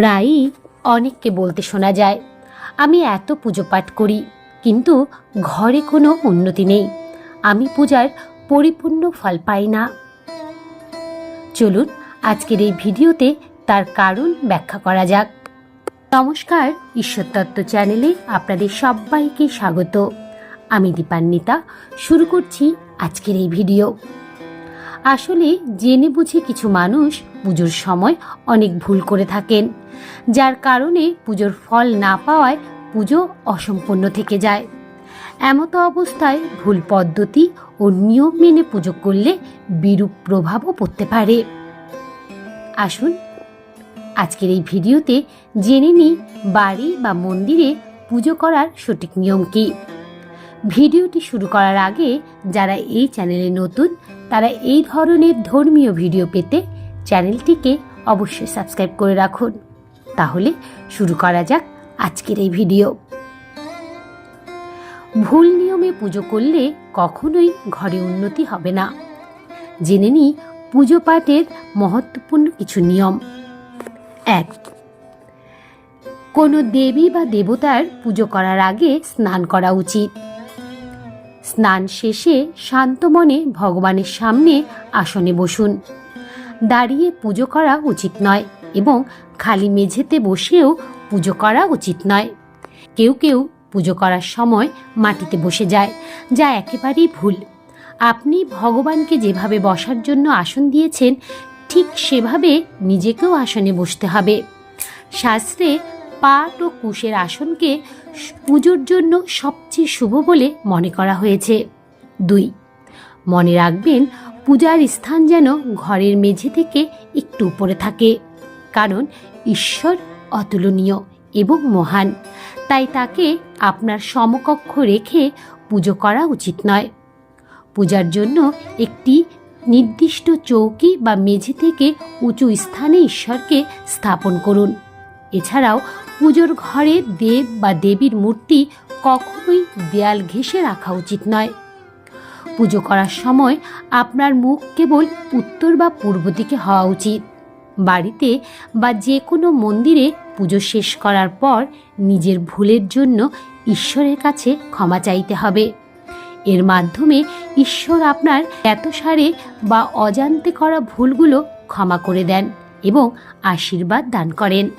প্রায়ই অনেককে বলতে শোনা যায়, আমি এত পুজো পাঠ করি, কিন্তু ঘরে কোনো উন্নতি নেই। আমি পূজার পরিপূর্ণ ফল পাই না। চলুন, আজকের এই ভিডিওতে তার কারণ ব্যাখ্যা করা যাক। নমস্কার ঈশ্বরতত্ত্ব চ্যানেলে আপনাদের সবাইকে স্বাগত। আমি দীপান্বিতা, শুরু করছি আজকের এই ভিডিও। আসলে জেনে বুঝে কিছু মানুষ পুজোর সময় অনেক ভুল করে থাকেন, যার কারণে পুজোর ফল না পাওয়ায় পুজো অসম্পূর্ণ থেকে যায়। এমতো অবস্থায় ভুল পদ্ধতি ও নিয়ম মেনে পুজো করলে বিরূপ প্রভাবও পড়তে পারে। আসুন, আজকের এই ভিডিওতে জেনে নিই বাড়ি বা মন্দিরে পুজো করার সঠিক নিয়ম কী। ভিডিওটি শুরু করার আগে যারা এই চ্যানেলে নতুন তারা এই ধরনের ধর্মীয় ভিডিও পেতে চ্যানেলটিকে অবশ্যই সাবস্ক্রাইব করে রাখুন। তাহলে শুরু করা যাক আজকের এই ভিডিও। ভুল নিয়মে পুজো করলে কখনোই ঘরে উন্নতি হবে না। জেনে নিই পুজো পাঠের মহত্বপূর্ণ কিছু নিয়ম। এক, কোনো দেবী বা দেবতার পুজো করার আগে স্নান করা উচিত। স্নান শেষে শান্ত মনে ভগবানের সামনে আসনে বসুন। দাঁড়িয়ে পুজো করা উচিত নয় এবং খালি মেঝেতে বসেও পুজো করা উচিত নয়। কেউ কেউ পুজো করার সময় মাটিতে বসে যায়, যা একেবারেই ভুল। আপনি ভগবানকে যেভাবে বসার জন্য আসন দিয়েছেন, ঠিক সেভাবে নিজেকেও আসনে বসতে হবে। শাস্ত্রে পাট ও কুশের আসনকে পুজোর জন্য সবচেয়ে শুভ বলে মনে করা হয়েছে। দুই, মনে রাখবেন, পূজার স্থান যেন ঘরের মেঝে থেকে একটু উপরে থাকে, কারণ ঈশ্বর অতুলনীয় এবং মহান, তাই তাকে আপনার সমকক্ষ রেখে পুজো করা উচিত নয়। পূজার জন্য একটি নির্দিষ্ট চৌকি বা মেঝে থেকে উঁচু স্থানে ঈশ্বরকে স্থাপন করুন। এছাড়াও পুজোর ঘরে দেব বা দেবীর মূর্তি কখনোই দেয়াল ঘেঁষে রাখা উচিত নয়। পুজো করার সময় আপনার মুখ কেবল উত্তর বা পূর্ব দিকে হওয়া উচিত। বাড়িতে বা যে কোনো মন্দিরে পুজো শেষ করার পর নিজের ভুলের জন্য ঈশ্বরের কাছে ক্ষমা চাইতে হবে। এর মাধ্যমে ঈশ্বর আপনার এত সারে বা অজান্তে করা ভুলগুলো ক্ষমা করে দেন এবং আশীর্বাদ দান করেন।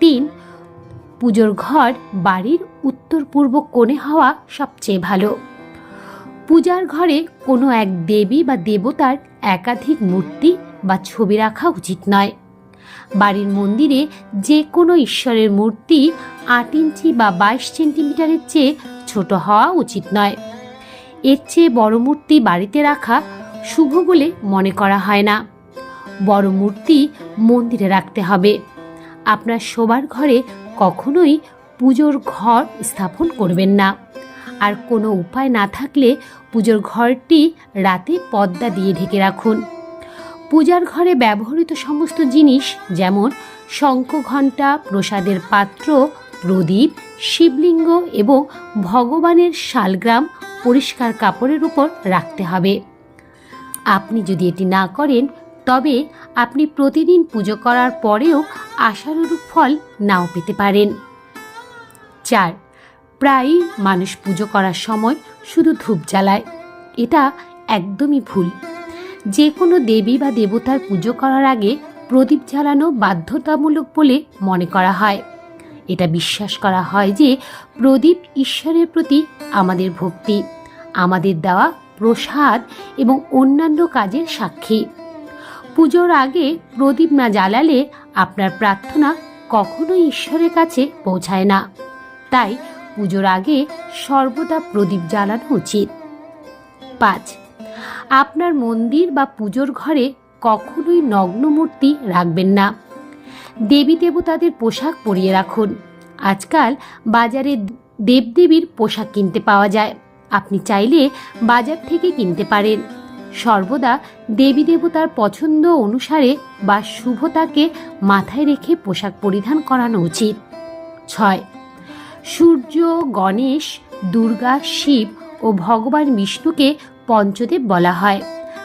তিন পুজোর ঘর বাড়ির উত্তর পূর্ব কোণে হওয়া সবচেয়ে ভালো। পূজার ঘরে কোনো এক দেবী বা দেবতার একাধিক মূর্তি বা ছবি রাখা উচিত নয়। বাড়ির মন্দিরে যে কোনো ঈশ্বরের মূর্তি আট ইঞ্চি বা বাইশ সেন্টিমিটারের চেয়ে ছোট হওয়া উচিত নয়। এর চেয়ে বড় মূর্তি বাড়িতে রাখা শুভ বলে মনে করা হয় না। বড় মূর্তি মন্দিরে রাখতে হবে। আপনার শোবার ঘরে কখনোই পুজোর ঘর স্থাপন করবেন না। আর কোনো উপায় না থাকলে পুজোর ঘরটি রাতে পর্দা দিয়ে ঢেকে রাখুন। পূজার ঘরে ব্যবহৃত সমস্ত জিনিস যেমন শঙ্খ ঘণ্টা, প্রসাদের পাত্র, প্রদীপ, শিবলিঙ্গ এবং ভগবানের শালগ্রাম পরিষ্কার কাপড়ের উপর রাখতে হবে। আপনি যদি এটি না করেন তবে আপনি প্রতিদিন পুজো করার পরেও আশানুরূপ ফল নাও পেতে পারেন। চার, প্রায়ই মানুষ পুজো করার সময় শুধু ধূপ জ্বালায়। এটা একদমই ভুল। যে কোনো দেবী বা দেবতার পুজো করার আগে প্রদীপ জ্বালানো বাধ্যতামূলক বলে মনে করা হয়। এটা বিশ্বাস করা হয় যে প্রদীপ ঈশ্বরের প্রতি আমাদের ভক্তি, আমাদের দেওয়া প্রসাদ এবং অন্যান্য কাজের সাক্ষী। পুজোর আগে প্রদীপ না জ্বালালে আপনার প্রার্থনা কখনোই ঈশ্বরের কাছে পৌঁছায় না। তাই পুজোর আগে সর্বদা প্রদীপ জ্বালানো উচিত। পাঁচ, আপনার মন্দির বা পুজোর ঘরে কখনোই নগ্ন মূর্তি রাখবেন না। দেবী দেবতাদের পোশাক পরিয়ে রাখুন। আজকাল বাজারে দেবদেবীর পোশাক কিনতে পাওয়া যায়। আপনি চাইলে বাজার থেকে কিনতে পারেন। সর্বদা দেবী দেবতার পছন্দ অনুসারে বা শুভতাকে মাথায় রেখে পোশাক পরিধান করানো উচিত। ছয়, সূর্য, গণেশ, দুর্গা, শিব ও ভগবান বিষ্ণুকে পঞ্চদেব বলা হয়।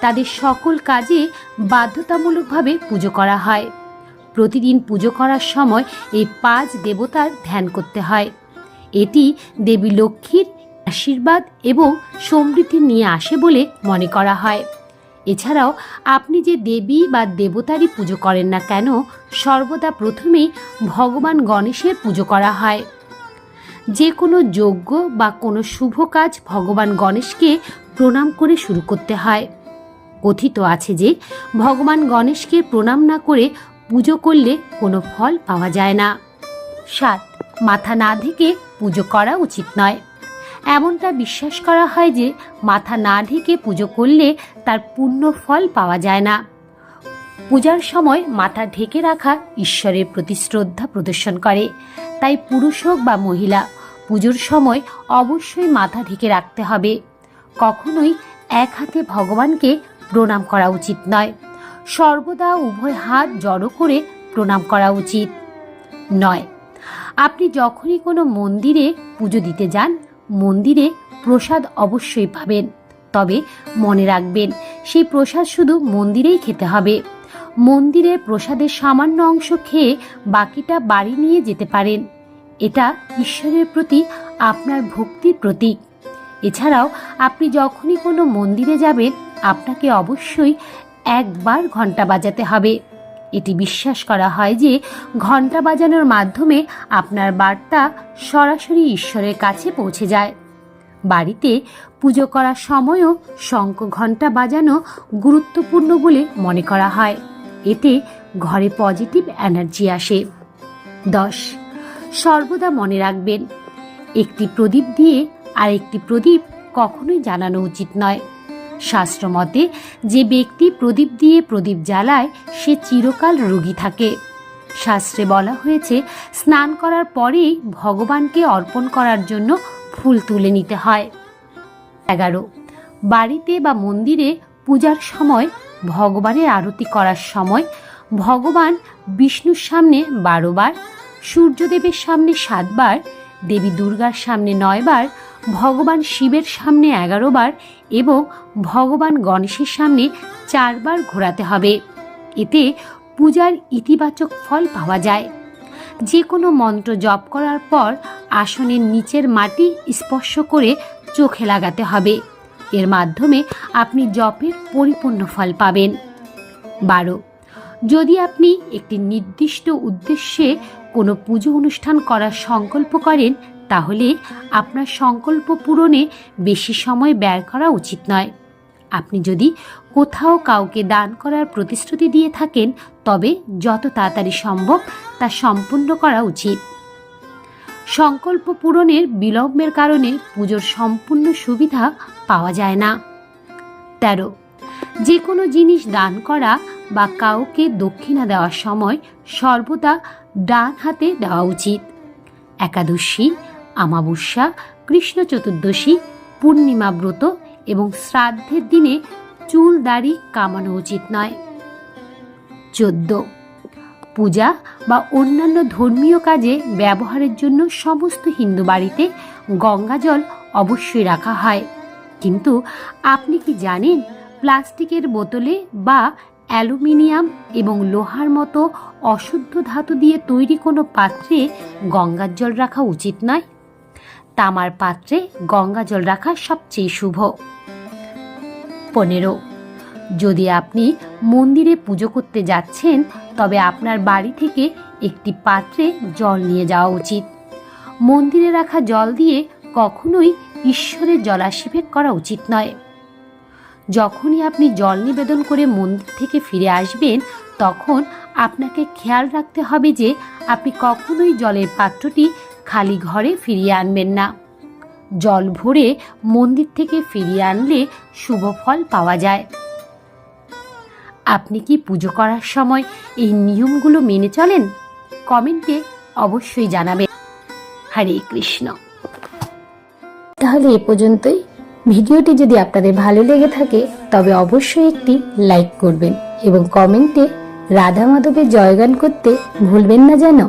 তাদের সকল কাজে বাধ্যতামূলকভাবে পুজো করা হয়। প্রতিদিন পুজো করার সময় এই পাঁচ দেবতার ধ্যান করতে হয়। এটি দেবী লক্ষ্মীর আশীর্বাদ এবং সমৃদ্ধি নিয়ে আসে বলে মনে করা হয়। এছাড়াও আপনি যে দেবী বা দেবতারই পুজো করেন না কেন, সর্বদা প্রথমেই ভগবান গণেশের পুজো করা হয়। যে কোনো যজ্ঞ বা কোনো শুভ কাজ ভগবান গণেশকে প্রণাম করে শুরু করতে হয়। কথিত আছে যে ভগবান গণেশকে প্রণাম না করে পুজো করলে কোনো ফল পাওয়া যায় না। সাত, মাথা না ঢেকে পুজো করা উচিত নয়। এমনটা বিশ্বাস করা হয় যে মাথা না ঢেকে পুজো করলে তার পূর্ণ ফল পাওয়া যায় না। পূজার সময় মাথা ঢেকে রাখা ঈশ্বরের প্রতি শ্রদ্ধা প্রদর্শন করে। তাই পুরুষ হোক বা মহিলা, পুজোর সময় অবশ্যই মাথা ঢেকে রাখতে হবে। কখনোই এক হাতে ভগবানকে প্রণাম করা উচিত নয়। সর্বদা উভয় হাত জড়ো করে প্রণাম করা উচিত। নয়। আপনি যখনই কোনো মন্দিরে পুজো দিতে যান মন্দিরে প্রসাদ অবশ্যই পাবেন। তবে মনে রাখবেন, সেই প্রসাদ শুধু মন্দিরেই খেতে হবে। মন্দিরের প্রসাদের সামান্য অংশ খেয়ে বাকিটা বাড়ি নিয়ে যেতে পারেন। এটা ঈশ্বরের প্রতি আপনার ভক্তির প্রতীক। এছাড়াও আপনি যখনই কোনো মন্দিরে যাবেন, আপনাকে অবশ্যই একবার ঘণ্টা বাজাতে হবে। এটি বিশ্বাস করা হয় যে ঘণ্টা বাজানোর মাধ্যমে আপনার বার্তা সরাসরি ঈশ্বরের কাছে পৌঁছে যায়। বাড়িতে পুজো করার সময়ও শঙ্খ ঘণ্টা বাজানো গুরুত্বপূর্ণ বলে মনে করা হয়। এতে ঘরে পজিটিভ এনার্জি আসে। দশ, সর্বদা মনে রাখবেন, একটি প্রদীপ দিয়ে আর একটি প্রদীপ কখনোই জানানো উচিত নয়। শাস্ত্রমতে, যে ব্যক্তি প্রদীপ দিয়ে প্রদীপ জ্বালায়, সে চিরকাল রোগী থাকে। শাস্ত্রে বলা হয়েছে, স্নান করার পরেই ভগবানকে অর্পণ করার জন্য ফুল তুলে নিতে হয়। এগারো। বাড়িতে বা মন্দিরে পূজার সময়, ভগবানের আরতি করার সময়, ভগবান বিষ্ণুর সামনে বারোবার সূর্যদেবের সামনে সাতবার দেবী দুর্গার সামনে নয়বার ভগবান শিবের সামনে এগারো বার এবং ভগবান গণেশের সামনে চারবার ঘোরাতে হবে। এতে পূজার ইতিবাচক ফল পাওয়া যায়। যে কোনো মন্ত্র জপ করার পর আসনের নিচের মাটি স্পর্শ করে চোখে লাগাতে হবে। এর মাধ্যমে আপনি জপের পরিপূর্ণ ফল পাবেন। বারো, যদি আপনি একটি নির্দিষ্ট উদ্দেশ্যে কোনো পুজো অনুষ্ঠান করার সংকল্প করেন তাহলে আপনার সংকল্প পূরণে বেশি সময় ব্যয় করা উচিত নয়। আপনি যদি কোথাও কাউকে দান করার প্রতিশ্রুতি দিয়ে থাকেন, তবে যত তাড়াতাড়ি সম্ভব তা সম্পূর্ণ করা উচিত। সংকল্প পূরণের বিলম্বের কারণে পুজোর সম্পূর্ণ সুবিধা পাওয়া যায় না। তেরো যে কোনো জিনিস দান করা বা কাউকে দক্ষিণা দেওয়ার সময় সর্বদা ডান হাতে দেওয়া উচিত। একাদশী আমাবস্যা কৃষ্ণ চতুর্দশী, পূর্ণিমা ব্রত এবং শ্রাদ্ধের দিনে চুল দাড়ি কামানো উচিত নয়। চোদ্দ। পূজা বা অন্যান্য ধর্মীয় কাজে ব্যবহারের জন্য সমস্ত হিন্দু বাড়িতে গঙ্গা জল অবশ্যই রাখা হয়। কিন্তু আপনি কি জানেন প্লাস্টিকের বোতলে বা অ্যালুমিনিয়াম এবং লোহার মতো অশুদ্ধ ধাতু দিয়ে তৈরি কোনো পাত্রে গঙ্গার জল রাখা উচিত নয়? তামার পাত্রে গঙ্গা জল রাখা সবচেয়ে শুভ। পনেরো, যদি আপনি মন্দিরে পুজো করতে যাচ্ছেন, তবে আপনার বাড়ি থেকে একটি পাত্রে জল নিয়ে যাওয়া উচিত। মন্দিরে রাখা জল দিয়ে কখনোই ঈশ্বরের জলাশিভেদ করা উচিত নয়। যখনই আপনি জল নিবেদন করে মন্দির থেকে ফিরে আসবেন, তখন আপনাকে খেয়াল রাখতে হবে যে আপনি কখনোই জলের পাত্রটি খালি ঘরে ফিরিয়ে আনবেন না। জল ভরে মন্দির থেকে ফিরিয়ে আনলে শুভ ফল পাওয়া যায়। আপনি কি পুজো করার সময় এই নিয়মগুলো মেনে চলেন? কমেন্টে অবশ্যই জানাবেন। হরে কৃষ্ণ। তাহলে এ পর্যন্তই। ভিডিওটি যদি আপনাদের ভালো লেগে থাকে, তবে অবশ্যই একটি লাইক করবেন এবং কমেন্টে রাধা মাধবের জয়গান করতে ভুলবেন না যেন।